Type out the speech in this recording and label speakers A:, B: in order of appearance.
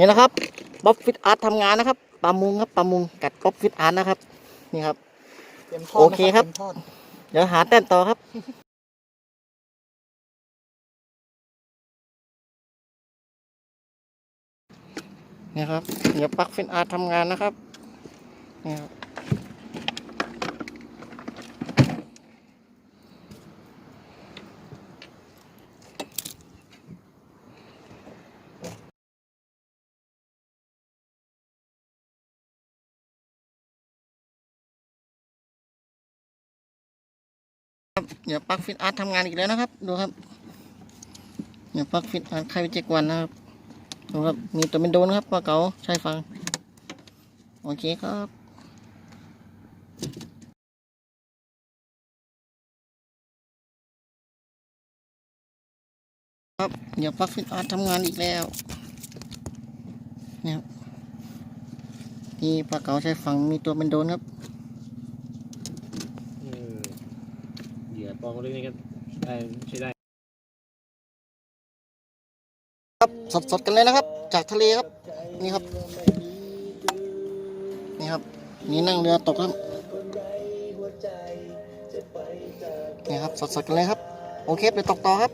A: นี่นะครับบ๊อบฟิตอาร์ตทำงานนะครับปลามุงครับปลามุงกัดบ๊อบฟิตอาร์ตนะครับ นี่ครับ
B: เตรียมทอด
A: โอเคครับ
B: นะตยมทอด
A: เดี๋ยวหาแต้มต่อครับนี่ครับเดี๋ยวปลั๊กฟินอาร์ตทำงานนะครับนี่ครับ เดี๋ยวปลั๊กฟิตอาร์ตทำงานอีกแล้วนะครับ ดูครับเดี๋ยวปลั๊กฟิตอาร์ตใครไปเจ็กวันนะครับ ดูครับ มีตัวเป็นโดนครับปลาเก๋าใช่ฟัง โอเคครับครับเดี๋ยวปลั๊กฟิตอาร์ตทำงานอีกแล้วเนี่ยครับนี่ปลาเก๋าใช่ฟังมีตัวเป็นโดนครับ
C: เออ เหยื่อปองเล็กนี่ก็ได้ใช้ได้
A: ครับสดๆกันเลยนะครับ จากทะเลครับ นี่ครับ นี่ครับ นี่นั่งเรือตกครับนี่ครับสดๆกันเลยครับ โอเคไปตกต่อครับ